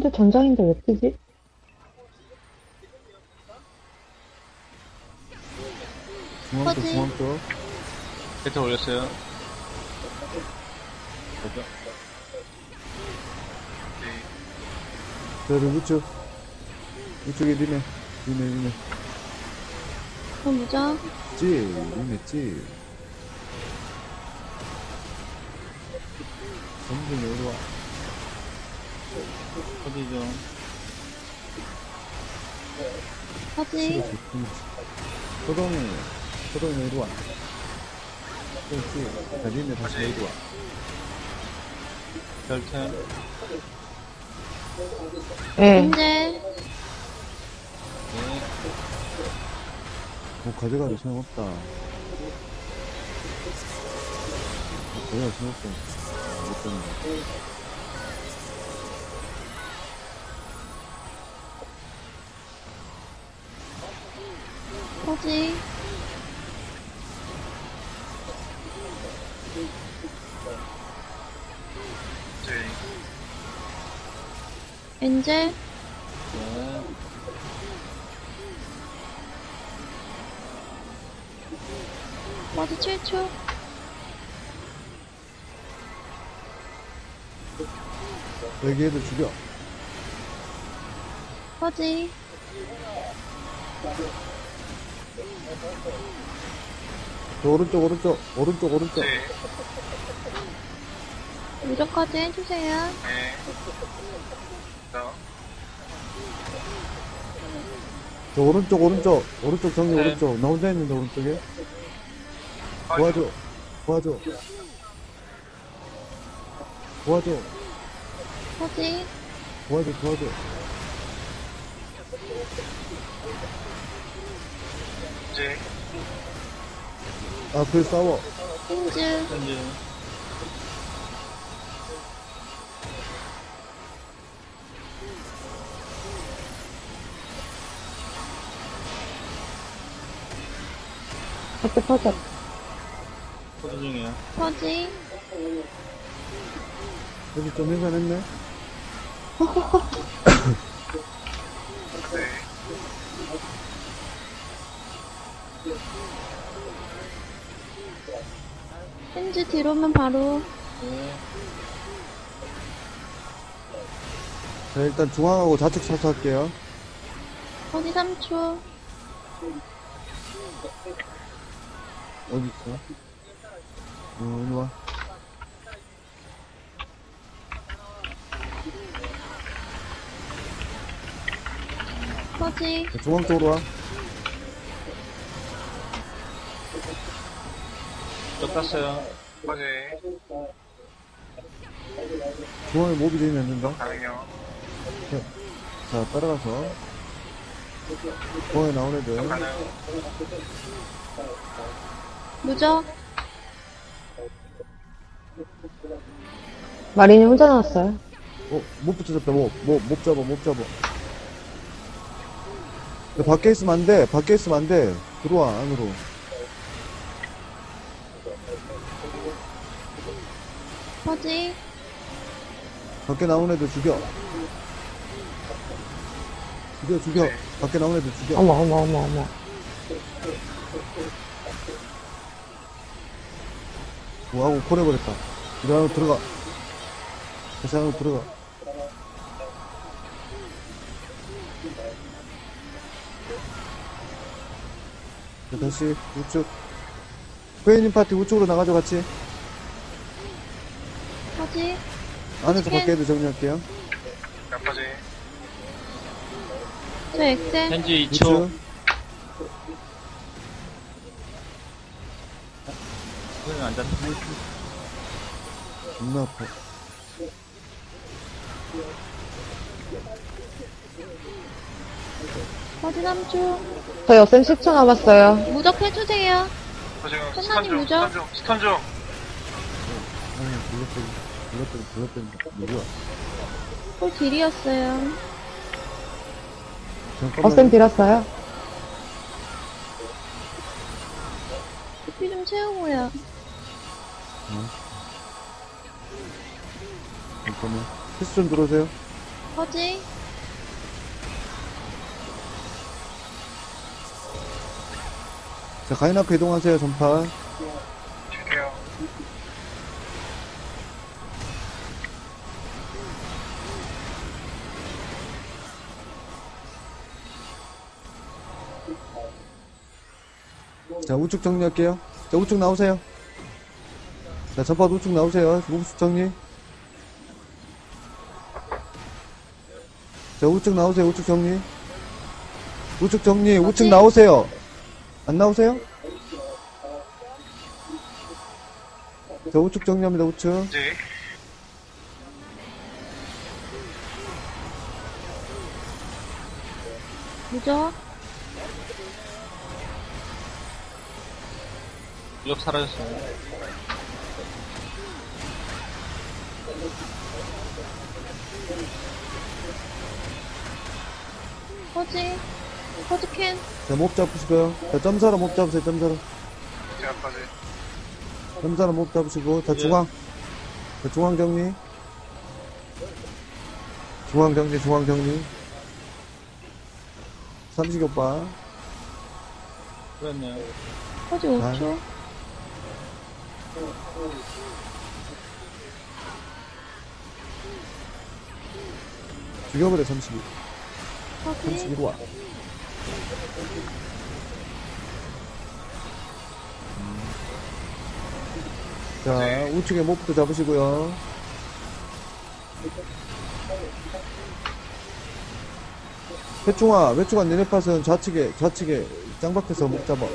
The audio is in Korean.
근데 전장인데 왜 뜨지? 중앙 쪽, 퍼지. 중앙 쪽. 배트 올렸어요. 가자. 네. 저를 우측. 우측에 니네. 니네, 니네. 저 무적. 찌. 니네, 찌. 전진이 어디 와. 어디죠? 퍼지. 소동이, 소동이 어디 와. 그렇지. 자, 니네 다시 어디 와. 별템. 예. 인제. 네. 뭐 가져가도 소용없다. 가져가도 소용없다. 못 된다. 퍼지. 네. 엔젤. 네. 퍼지 7초. 여기 애들 죽여. 퍼지. 저 오른쪽, 오른쪽, 오른쪽, 오른쪽. 네. 무적까지 해주세요. 네. 자, 저 오른쪽, 오른쪽, 오른쪽 정리, 네. 오른쪽. 나 혼자 있는데, 오른쪽에. 도와줘. 도와줘. 도와줘. 퍼지. 도와줘, 도와줘. 이제 아, 그래, 싸워. 힌즈. 현재 그때 퍼졌. 포즈 중이에요. 퍼지. 여기 좀 해산했네. 힌즈 뒤로면 바로. 네. 자, 일단 중앙하고 좌측 사수할게요. 퍼지 3초. 어디 있어? 어, 일로 와. 퍼지. 자, 중앙 쪽으로 와. 땄어요. 포즈. 중앙에 몹이 되면 안 된다. 가능요. 자, 따라가서. 중앙에 나온 애들. 가능. 무적. 마린이 혼자 나왔어요. 어, 못 붙여잡다, 못. 못, 못 잡아, 못 잡아. 야, 밖에 있으면 안 돼. 밖에 있으면 안 돼. 들어와, 안으로. 퍼지. 밖에 나온 애들 죽여. 죽여, 죽여. 밖에 나온 애들 죽여. 어머, 어머, 어머, 어머. 뭐하고 보내버렸다. 이리 안으로 들어가. 다시 안으로 들어가. 자, 다시 우측. 회의님 파티 우측으로 나가죠, 같이. 퍼지. 안에서 밖에 애들 정리할게요. 몇 포즈. 저 엑셀. 현재 2초. 우측. 손이 안 잡히네. 존나 아파. 퍼지 3초. 저 역생 10초 남았어요. 무적 해주세요. 포즈. 끝나니 스턴 중. 스턴 중. 스턴 중. 아니, 불렀더니, 불렀더니, 불렀더니, 누구야? 홀 딜이었어요. 잠깐만. 어쌤 빌었어요. 피좀 채우고요. 잠깐만. 패스 좀 들어오세요. 퍼지. 자, 가인 앞에 이동하세요, 전파. 자, 우측 정리할게요. 자, 우측 나오세요. 자, 전파 우측 나오세요. 우측 정리. 자, 우측 나오세요. 우측 정리. 우측 정리. 우측 나오세요. 안 나오세요? 자, 우측 정리합니다. 우측. 네. 무적. 무적 사라졌어요. 퍼지. 퍼지 캔. 자, 목 잡으시고요. 자, 점사로 목 잡으세요. 점사로. 제가 빠지. 점사로 목 잡으시고. 자, 예. 중앙. 자, 중앙 정리. 중앙 정리, 중앙 정리. 삼식 오빠. 그랬네요. 퍼지 5초. 죽여버려, 삼식이. 퍼지. 31화. 자, 우측에 목부터 잡으시고요. 회충아, 회충아, 니네 팟은 좌측에, 좌측에 짱박해서 목 잡아.